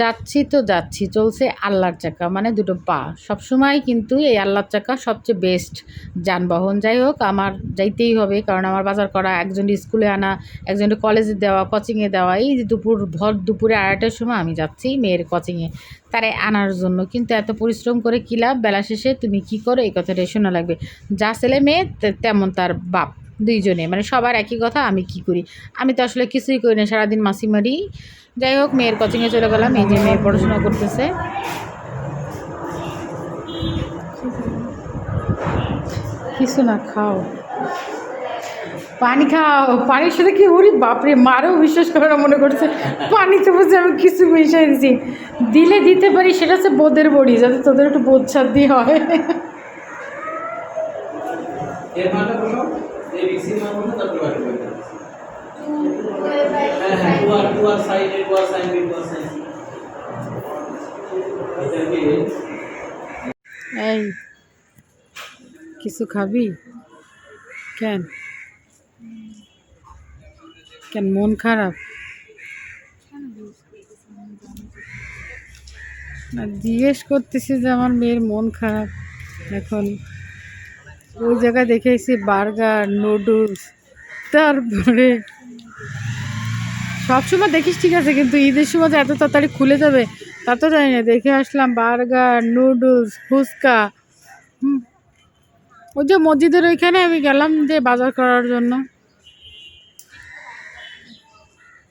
যাচ্ছি তো যাচ্ছি, চলছে আল্লাহর চাকা মানে দুটো পা। সবসময় কিন্তু এই আল্লাহর চাকা সবচেয়ে বেস্ট যানবাহন। যাই হোক, আমার যাইতেই হবে, কারণ আমার বাজার করা একজন স্কুলে আনা একজন কলেজে দেওয়া কোচিংয়ে দেওয়া, এই যে দুপুর, ভর দুপুরে আড়াইটার সময় আমি যাচ্ছি মেয়ের কোচিংয়ে তারে আনার জন্য কিন্তু এত পরিশ্রম করে কী লাভ? বেলা শেষে তুমি কি করো? এই কথাটা শোনা লাগবে। যা ছেলে মেয়ে তেমন তার বাপ। দুইজনে মানে সবার একই কথা, আমি কি করি? আমি তো আসলে কিছুই করি না, সারাদিন মাসি মারি যাই হোক, মেয়ের কোচিংয়ে চলে গেলাম, এই যে মেয়ে পড়াশোনা করতেছে। কিছু না, খাও। পানি খাও, পানির সাথে কি ওরি বাপরে, মারও বিশ্বাস করে না মনে করছে। পানিতে বুঝে আমি কিছু মিশাই দিছি দিলে দিতে পারি, সেটা হচ্ছে বোধের বড়ি, যাতে তোদের একটু বোধ ছাদ দিয়ে হয় এই বিসির মান বলো তারপর বাকি বলতে হ্যাঁ হ্যাঁ two R two R sign A two R sign B two R sign এটা এই কিছু খাবি? কেন? কেন মন খারাপ? না জিজ্ঞেস করতেছি যে আমার মেয়ের মন খারাপ এখন। ওই জায়গায় দেখে দেখেছি বার্গার, নুডলস, তারপরে সবসময় দেখিস ঠিক আছে, কিন্তু ঈদের সময় যে এত তাড়াতাড়ি খুলে যাবে, তা তো জানি না। দেখে আসলাম বার্গার, নুডলস, ফুচকা। হুম। ওই যে মসজিদের ওইখানে আমি গেলাম যে বাজার করার জন্য।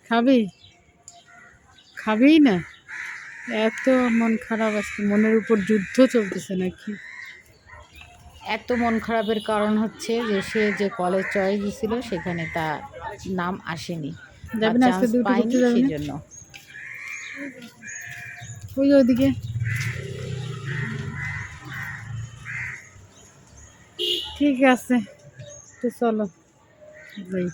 খাবি? খাবি না। এত মন খারাপ আজকে, মনের উপর যুদ্ধ চলতেছে নাকি? এত মন খারাপের কারণ হচ্ছে যে সে যে কলেজ চয়েস দিছিল সেখানে তার নাম আসেনি পায়নি ওই ওইদিকে। ঠিক আছে তো চলো যাই।